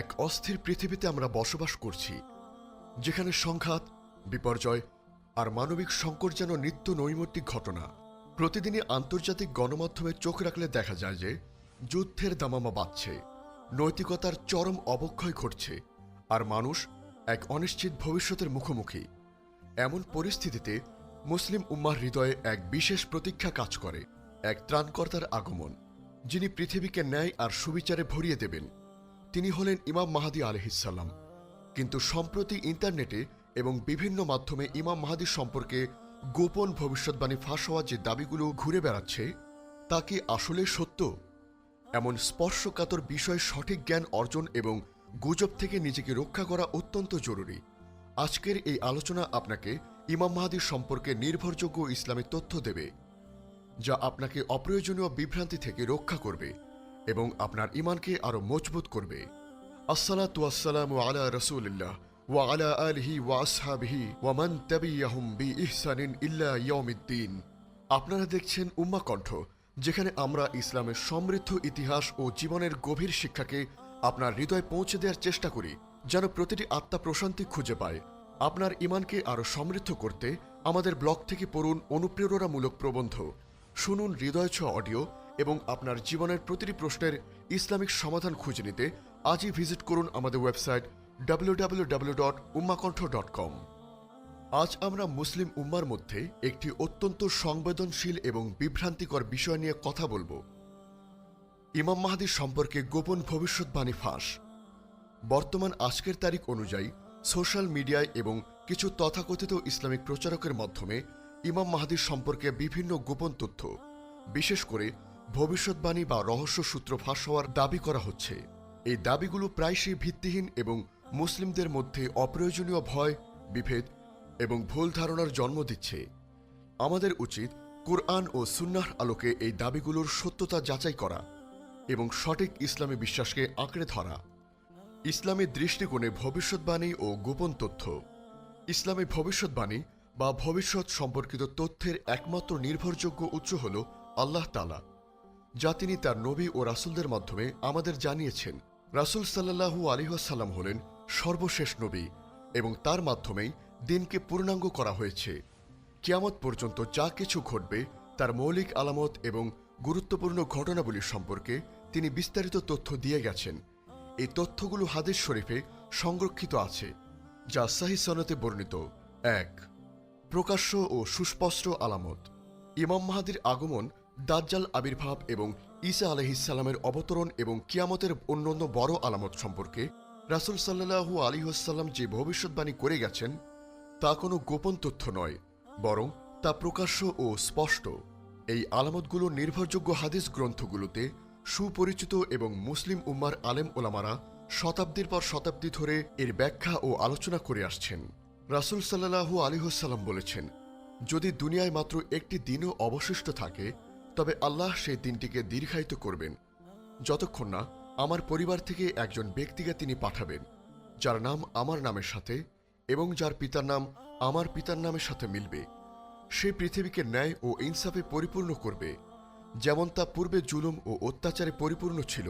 এক অস্থির পৃথিবীতে আমরা বসবাস করছি, যেখানে সংঘাত, বিপর্যয় আর মানবিক সংকট যেন নিত্য নৈমিত্তিক ঘটনা। প্রতিদিনই আন্তর্জাতিক গণমাধ্যমে চোখ রাখলে দেখা যায় যে যুদ্ধের দামামা বাড়ছে, নৈতিকতার চরম অবক্ষয় ঘটছে আর মানুষ এক অনিশ্চিত ভবিষ্যতের মুখোমুখি। এমন পরিস্থিতিতে মুসলিম উম্মার হৃদয়ে এক বিশেষ প্রতীক্ষা কাজ করে, এক ত্রাণকর্তার আগমন, যিনি পৃথিবীকে ন্যায় আর সুবিচারে ভরিয়ে দেবেন। তিনি হলেন ইমাম মাহাদি আলহিসাল্লাম কিন্তু সম্প্রতি ইন্টারনেটে এবং বিভিন্ন মাধ্যমে ইমাম মাহাদি সম্পর্কে গোপন ভবিষ্যৎবাণী ফাঁস হওয়ার যে দাবিগুলো ঘুরে বেড়াচ্ছে, তা কি আসলে সত্য? এমন স্পর্শকাতর বিষয়ে সঠিক জ্ঞান অর্জন এবং গুজব থেকে নিজেকে রক্ষা করা অত্যন্ত জরুরি। আজকের এই আলোচনা আপনাকে ইমাম মাহাদির সম্পর্কে নির্ভরযোগ্য ইসলামী তথ্য দেবে, যা আপনাকে অপ্রয়োজনীয় বিভ্রান্তি থেকে রক্ষা করবে। এবং আপনার ইমানকে আরও মজবুত করবে। আসসালাতু আসসালামু আলা রসুলিল্লাহ ওয়া আলা আলিহি ওয়া আসহাবিহি ইহসানিন আপনারা দেখছেন উম্মা কণ্ঠ, যেখানে আমরা ইসলামের সমৃদ্ধ ইতিহাস ও জীবনের গভীর শিক্ষাকে আপনার হৃদয়ে পৌঁছে দেওয়ার চেষ্টা করি, যেন প্রতিটি আত্মা প্রশান্তি খুঁজে পায়। আপনার ইমানকে আরও সমৃদ্ধ করতে আমাদের ব্লগ থেকে পড়ুন অনুপ্রেরণামূলক প্রবন্ধ। শুনুন হৃদয় ছোঁয়া অডিও এবং আপনার জীবনের প্রতিটি প্রশ্নের ইসলামিক সমাধান খুঁজে নিতে আজই ভিজিট করুন আমাদের ওয়েবসাইট www.ummakontho.com আজ আমরা মুসলিম উম্মার মধ্যে একটি অত্যন্ত সংবেদনশীল এবং বিভ্রান্তিকর বিষয় নিয়ে কথা বলব। ইমাম মাহাদির সম্পর্কে গোপন ভবিষ্যৎবাণী ফাঁস। বর্তমান আজকের তারিখ অনুযায়ী সোশ্যাল মিডিয়ায় এবং কিছু তথাকথিত ইসলামিক প্রচারকের মাধ্যমে ইমাম মাহাদির সম্পর্কে বিভিন্ন গোপন তথ্য, বিশেষ করে ভবিষ্যৎবাণী বা রহস্য সূত্র ফাঁস হওয়ার দাবি করা হচ্ছে। এই দাবিগুলো প্রায়শই ভিত্তিহীন এবং মুসলিমদের মধ্যে অপ্রয়োজনীয় ভয়, বিভেদ এবং ভুল ধারণার জন্ম দিচ্ছে। আমাদের উচিত কোরআন ও সুন্নাহর আলোকে এই দাবিগুলোর সত্যতা যাচাই করা এবং সঠিক ইসলামী বিশ্বাসকে আঁকড়ে ধরা। ইসলামী দৃষ্টিকোণে ভবিষ্যৎবাণী ও গোপন তথ্য। ইসলামী ভবিষ্যৎবাণী বা ভবিষ্যৎ সম্পর্কিত তথ্যের একমাত্র নির্ভরযোগ্য উৎস হল আল্লাহ তালা যা তিনি তার নবী ও রাসুলদের মাধ্যমে আমাদের জানিয়েছেন। রাসুল সাল্লাহু আলিহাসাল্লাম হলেন সর্বশেষ নবী এবং তার মাধ্যমেই দিনকে পূর্ণাঙ্গ করা হয়েছে। কিয়ামত পর্যন্ত যা কিছু ঘটবে তার মৌলিক আলামত এবং গুরুত্বপূর্ণ ঘটনাবলী সম্পর্কে তিনি বিস্তারিত তথ্য দিয়ে গেছেন। এই তথ্যগুলো হাদিস শরীফে সংরক্ষিত আছে, যা সাহি সনতে বর্ণিত। এক, প্রকাশ্য ও সুস্পষ্ট আলামত। ইমাম মাহাদির আগমন দাজ্জাল আবির্ভাব এবং ঈসা আলহিসাল্লামের অবতরণ এবং কিয়ামতের অন্যান্য বড় আলামত সম্পর্কে রাসুল সাল্লাহু আলিহাসাল্লাম যে ভবিষ্যৎবাণী করে গেছেন, তা কোনো গোপন তথ্য নয়, বরং তা প্রকাশ্য ও স্পষ্ট। এই আলামতগুলো নির্ভরযোগ্য হাদিস গ্রন্থগুলোতে সুপরিচিত এবং মুসলিম উম্মার আলেম ওলামারা শতাব্দীর পর শতাব্দী ধরে এর ব্যাখ্যা ও আলোচনা করে আসছেন। রাসুল সাল্লাহু আলিহসাল্লাম বলেছেন, যদি দুনিয়ায় মাত্র একটি দিনও অবশিষ্ট থাকে তবে আল্লাহ সেই দিনটিকে দীর্ঘায়িত করবেন। যতক্ষণ না আমার পরিবার থেকে একজন ব্যক্তিকে তিনি পাঠাবেন, যার নাম আমার নামের সাথে এবং যার পিতার নাম আমার পিতার নামের সাথে মিলবে। সে পৃথিবীকে ন্যায় ও ইনসাফে পরিপূর্ণ করবে, যেমন তা পূর্বে জুলুম ও অত্যাচারে পরিপূর্ণ ছিল।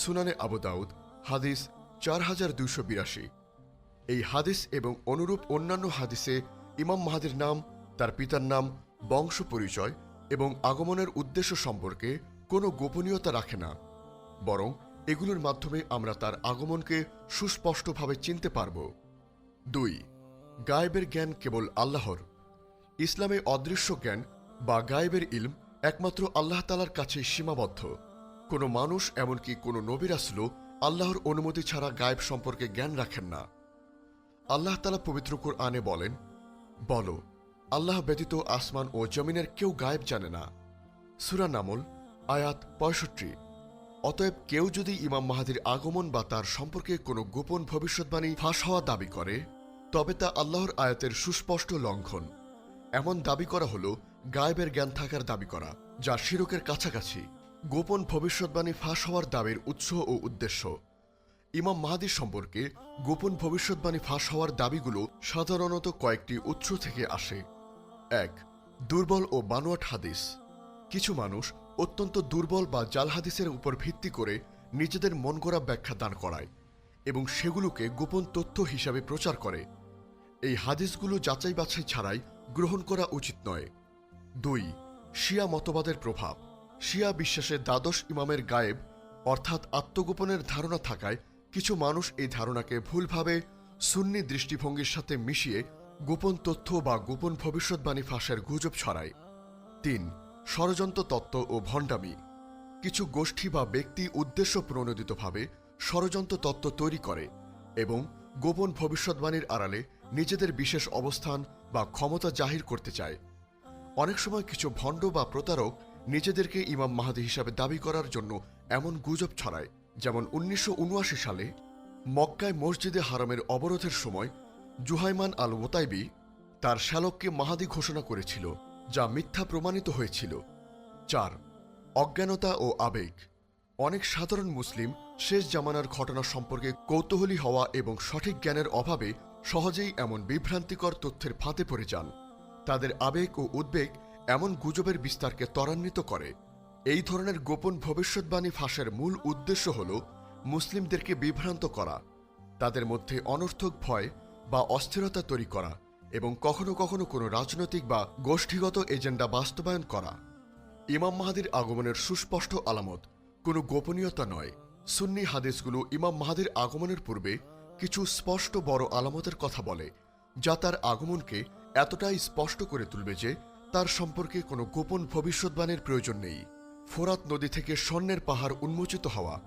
সুনানে আবু দাউদ, হাদিস চার হাজার দুইশো বিরাশি। এই হাদিস এবং অনুরূপ অন্যান্য হাদিসে ইমাম মাহাদির নাম, তার পিতার নাম, বংশ পরিচয় এবং আগমনের উদ্দেশ্য সম্পর্কে কোনো গোপনীয়তা রাখে না, বরং এগুলোর মাধ্যমে আমরা তার আগমনকে সুস্পষ্টভাবে চিনতে পারব। দুই, গায়েবের জ্ঞান কেবল আল্লাহর। ইসলামে অদৃশ্য জ্ঞান বা গায়েবের ইলম একমাত্র আল্লাহ তালার কাছে সীমাবদ্ধ। কোনো মানুষ এমনকি কোনো নবিরাসলও আল্লাহর অনুমতি ছাড়া গায়েব সম্পর্কে জ্ঞান রাখেন না। আল্লাহ তালা পবিত্র আনে বলেন, বলো আল্লাহ ব্যতীত আসমান ও জমিনের কেউ গায়েব জানে না। সুরা নামল, আয়াত পঁয়ষট্টি। অতএব কেউ যদি ইমাম মাহাদির আগমন বা তার সম্পর্কে কোনো গোপন ভবিষ্যৎবাণী ফাঁস হওয়া দাবি করে, তবে তা আল্লাহর আয়াতের সুস্পষ্ট লঙ্ঘন। এমন দাবি করা হল গায়েবের জ্ঞান থাকার দাবি করা, যা শিরকের কাছাকাছি। গোপন ভবিষ্যৎবাণী ফাঁস হওয়ার দাবির উৎস ও উদ্দেশ্য। ইমাম মাহাদির সম্পর্কে গোপন ভবিষ্যৎবাণী ফাঁস হওয়ার দাবিগুলো সাধারণত কয়েকটি উৎস থেকে আসে। এক, দুর্বল ও বানোয়াট হাদিস। কিছু মানুষ অত্যন্ত দুর্বল বা জাল হাদিসের উপর ভিত্তি করে নিজেদের মন গড়া ব্যাখ্যা দান করায় এবং সেগুলোকে গোপন তথ্য হিসাবে প্রচার করে। এই হাদিসগুলো যাচাই বাছাই ছাড়াই গ্রহণ করা উচিত নয়। দুই, শিয়া মতবাদের প্রভাব। শিয়া বিশ্বাসে দ্বাদশ ইমামের গায়েব, অর্থাৎ আত্মগোপনের ধারণা থাকায় কিছু মানুষ এই ধারণাকে ভুলভাবে সুন্নি দৃষ্টিভঙ্গির সাথে মিশিয়ে গোপন তথ্য বা গোপন ভবিষ্যৎবাণী ফাঁসের গুজব ছড়ায়। তিন, ষড়যন্ত্র তত্ত্ব ও ভণ্ডামি। কিছু গোষ্ঠী বা ব্যক্তি উদ্দেশ্য প্রণোদিতভাবে ষড়যন্ত্র তত্ত্ব তৈরি করে এবং গোপন ভবিষ্যৎবাণীর আড়ালে নিজেদের বিশেষ অবস্থান বা ক্ষমতা জাহির করতে চায়। অনেক সময় কিছু ভণ্ড বা প্রতারক নিজেদেরকে ইমাম মাহাদি হিসাবে দাবি করার জন্য এমন গুজব ছড়ায়, যেমন উনিশশো উনআশি সালে মক্কায় মসজিদে হারামের অবরোধের সময় জুহাইমান আল মোতাইবি তার শ্যালককে মাহাদি ঘোষণা করেছিল, যা মিথ্যা প্রমাণিত হয়েছিল। চার, অজ্ঞানতা ও আবেগ। অনেক সাধারণ মুসলিম শেষ জামানার ঘটনা সম্পর্কে কৌতূহলী হওয়া এবং সঠিক জ্ঞানের অভাবে সহজেই এমন বিভ্রান্তিকর তথ্যের ফাঁদে পড়ে যান। তাদের আবেগ ও উদ্বেগ এমন গুজবের বিস্তারকে ত্বরান্বিত করে। এই ধরনের গোপন ভবিষ্যৎবাণী ফাঁসের মূল উদ্দেশ্য হল, মুসলিমদেরকে বিভ্রান্ত করা। তাদের মধ্যে অনর্থক ভয় বা অস্থিরতা তৈরি করা এবং কখনো কখনো কোনো রাজনৈতিক বা গোষ্ঠীগত এজেন্ডা বাস্তবায়ন করা। ইমাম মাহাদির আগমনের সুস্পষ্ট আলামত কোনো গোপনীয়তা নয়। সুন্নি হাদিসগুলো ইমাম মাহাদির আগমনের পূর্বে কিছু স্পষ্ট বড় আলামতের কথা বলে, যা তার আগমনকে এতটাই স্পষ্ট করে তুলবে যে তার সম্পর্কে কোনো গোপন ভবিষ্যৎবাণীর প্রয়োজন নেই। ফোরাত নদী থেকে স্বর্ণের পাহাড় উন্মোচিত হওয়া।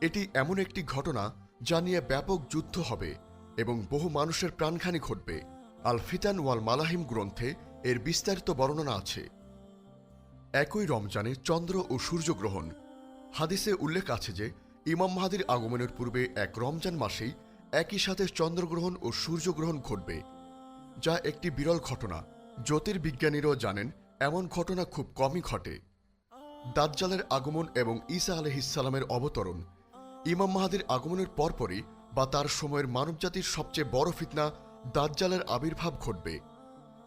এটি এমন একটি ঘটনা যা নিয়ে ব্যাপক যুদ্ধ হবে। এবং বহু মানুষের প্রাণহানি ঘটবে। আল ফিতান ওয়াল মালাহিম গ্রন্থে এর বিস্তারিত বর্ণনা আছে। একই রমজানে চন্দ্র ও সূর্যগ্রহণ হাদিসে উল্লেখ আছে যে, ইমাম মাহাদির আগমনের পূর্বে এক রমজান মাসেই একই সাথে চন্দ্রগ্রহণ ও সূর্যগ্রহণ ঘটবে, যা একটি বিরল ঘটনা। জ্যোতির্বিজ্ঞানীরাও জানেন, এমন ঘটনা খুব কমই ঘটে। দাজ্জালের আগমন এবং ঈসা আলহিসাল্লামের অবতরণ। ইমাম মাহাদির আগমনের পরপরই বা তার সময়ের মানবজাতির সবচেয়ে বড় ফিতনা দাজ্জালের আবির্ভাব ঘটবে।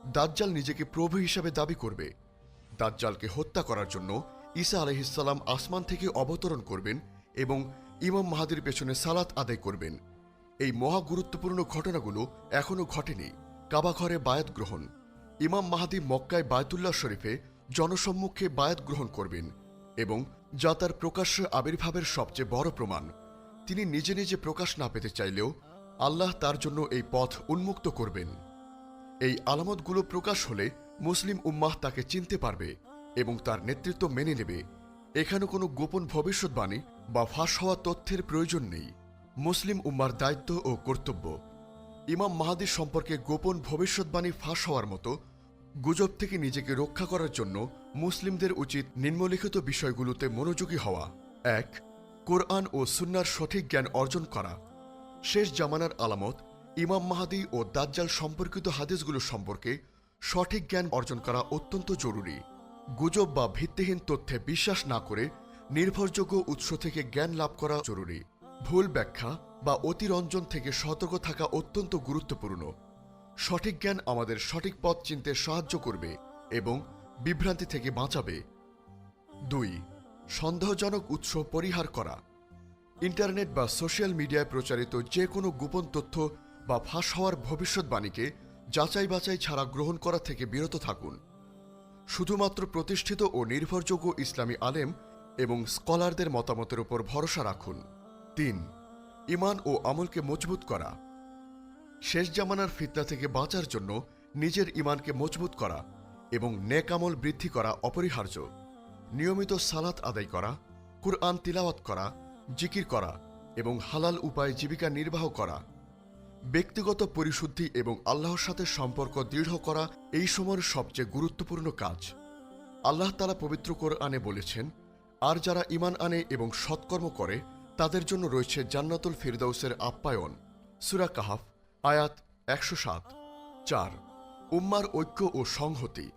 দাজ্জাল নিজেকে প্রভু হিসাবে দাবি করবে। দাজ্জালকে হত্যা করার জন্য ঈসা আলহিসাল্লাম আসমান থেকে অবতরণ করবেন এবং ইমাম মাহাদির পেছনে সালাত আদায় করবেন। এই মহা গুরুত্বপূর্ণ ঘটনাগুলো এখনও ঘটেনি। কাবা ঘরে বায়াত গ্রহণ। ইমাম মাহাদি মক্কায় বায়তুল্লাহ শরীফে জনসম্মুখে বায়াত গ্রহণ করবেন এবং যা তার প্রকাশ্য আবির্ভাবের সবচেয়ে বড় প্রমাণ। তিনি নিজে নিজে প্রকাশ না পেতে চাইলেও আল্লাহ তার জন্য এই পথ উন্মুক্ত করবেন। এই আলামতগুলো প্রকাশ হলে মুসলিম উম্মাহ তাকে চিনতে পারবে এবং তার নেতৃত্ব মেনে নেবে। এখানে কোনো গোপন ভবিষ্যৎবাণী বা ফাঁস হওয়া তথ্যের প্রয়োজন নেই। মুসলিম উম্মার দায়িত্ব ও কর্তব্য। ইমাম মাহাদির সম্পর্কে গোপন ভবিষ্যৎবাণী ফাঁস হওয়ার মতো গুজব থেকে নিজেকে রক্ষা করার জন্য মুসলিমদের উচিত নিম্নলিখিত বিষয়গুলোতে মনোযোগী হওয়া। এক কোরআন ও সুন্নার সঠিক জ্ঞান অর্জন করা, শেষ জামানার আলামত, ইমাম মাহাদি ও দাজ্জাল সম্পর্কিত হাদিসগুলো সম্পর্কে সঠিক জ্ঞান অর্জন করা অত্যন্ত জরুরি। গুজব বা ভিত্তিহীন তথ্যে বিশ্বাস না করে নির্ভরযোগ্য উৎস থেকে জ্ঞান লাভ করা জরুরি। ভুল ব্যাখ্যা বা অতিরঞ্জন থেকে সতর্ক থাকা অত্যন্ত গুরুত্বপূর্ণ। সঠিক জ্ঞান আমাদের সঠিক পথ চিনতে সাহায্য করবে এবং বিভ্রান্তি থেকে বাঁচাবে। দুই সন্দেহজনক উৎস পরিহার করা। ইন্টারনেট বা সোশ্যাল মিডিয়ায় প্রচারিত যে কোনো গোপন তথ্য বা ফাঁস হওয়ার ভবিষ্যৎবাণীকে যাচাই বাছাই ছাড়া গ্রহণ করা থেকে বিরত থাকুন। শুধুমাত্র প্রতিষ্ঠিত ও নির্ভরযোগ্য ইসলামী আলেম এবং স্কলারদের মতামতের উপর ভরসা রাখুন। তিন ইমান ও আমলকে মজবুত করা। শেষ জামানার ফিতনা থেকে বাঁচার জন্য নিজের ইমানকে মজবুত করা এবং নেক আমল বৃদ্ধি করা অপরিহার্য। নিয়মিত সালাত আদায় করা, কুরআন তিলাওয়াত করা, জিকির করা এবং হালাল উপায়ে জীবিকা নির্বাহ করা। ব্যক্তিগত পরিশুদ্ধি এবং আল্লাহর সাথে সম্পর্ক দৃঢ় করা এই সময়ের সবচেয়ে গুরুত্বপূর্ণ কাজ। আল্লাহ তালা পবিত্র কোরআনে বলেছেন, আর যারা ইমান আনে এবং সৎকর্ম করে, তাদের জন্য রয়েছে জান্নাতুল ফিরদৌসের আপ্যায়ন। সুরা কাহাফ, আয়াত একশো সাত। চার, উম্মার ঐক্য ও সংহতি।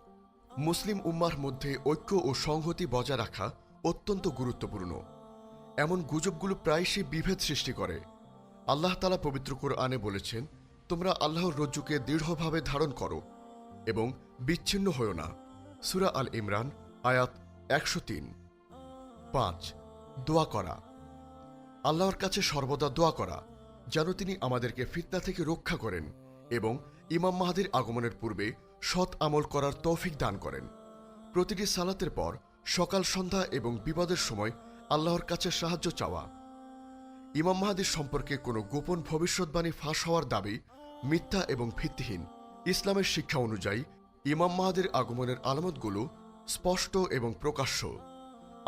মুসলিম উম্মার মধ্যে ঐক্য ও সংহতি বজায় রাখা অত্যন্ত গুরুত্বপূর্ণ। এমন গুজবগুলো প্রায়শই বিভেদ সৃষ্টি করে। আল্লাহ তালা পবিত্র কোরআনে বলেছেন, তোমরা আল্লাহর রজ্জুকে দৃঢ়ভাবে ধারণ করো এবং বিচ্ছিন্ন হও না। সুরা আল ইমরান, আয়াত একশো তিন। পাঁচ, দোয়া করা। আল্লাহর কাছে সর্বদা দোয়া করা, যেন তিনি আমাদেরকে ফিতনা থেকে রক্ষা করেন এবং ইমাম মাহাদির আগমনের পূর্বে সৎ আমল করার তৌফিক দান করেন। প্রতিটি সালাতের পর সকাল সন্ধ্যা এবং বিপদের সময় আল্লাহর কাছে সাহায্য চাওয়া। ইমাম মাহাদির সম্পর্কে কোনো গোপন ভবিষ্যৎবাণী ফাঁস হওয়ার দাবি মিথ্যা এবং ভিত্তিহীন। ইসলামের শিক্ষা অনুযায়ী ইমাম মাহাদির আগমনের আলামতগুলো স্পষ্ট এবং প্রকাশ্য।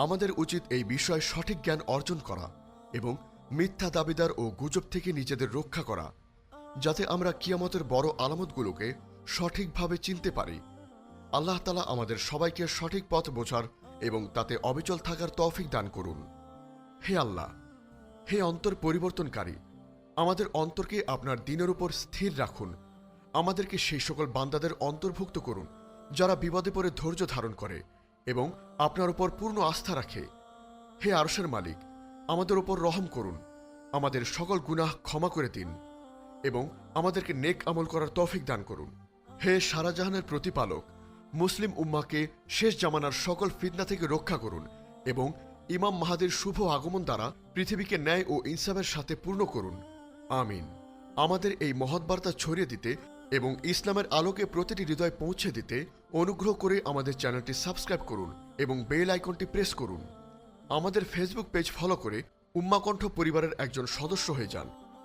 আমাদের উচিত এই বিষয়ে সঠিক জ্ঞান অর্জন করা এবং মিথ্যা দাবিদার ও গুজব থেকে নিজেদের রক্ষা করা, যাতে আমরা কিয়ামতের বড় আলামতগুলোকে সঠিকভাবে চিনতে পারি। আল্লাহ তালা আমাদের সবাইকে সঠিক পথ বোঝার এবং তাতে অবিচল থাকার তৌফিক দান করুন। হে আল্লাহ, হে অন্তর পরিবর্তনকারী, আমাদের অন্তরকে আপনার দিনের উপর স্থির রাখুন। আমাদেরকে সেই সকল বান্দাদের অন্তর্ভুক্ত করুন, যারা বিপদে পড়ে ধৈর্য ধারণ করে এবং আপনার উপর পূর্ণ আস্থা রাখে। হে আরশের মালিক, আমাদের উপর রহম করুন, আমাদের সকল গুনাহ ক্ষমা করে দিন এবং আমাদেরকে নেক আমল করার তৌফিক দান করুন। হে সারাজাহানের প্রতিপালক, মুসলিম উম্মাকে শেষ জামানার সকল ফিতনা থেকে রক্ষা করুন এবং ইমাম মাহাদের শুভ আগমন দ্বারা পৃথিবীকে ন্যায় ও ইনসাফের সাথে পূর্ণ করুন। আমিন। আমাদের এই মহৎ বার্তা ছড়িয়ে দিতে এবং ইসলামের আলোকে প্রতিটি হৃদয় পৌঁছে দিতে অনুগ্রহ করে আমাদের চ্যানেলটি সাবস্ক্রাইব করুন এবং বেল আইকনটি প্রেস করুন। আমাদের ফেসবুক পেজ ফলো করে উম্মাকণ্ঠ পরিবারের একজন সদস্য হয়ে যান।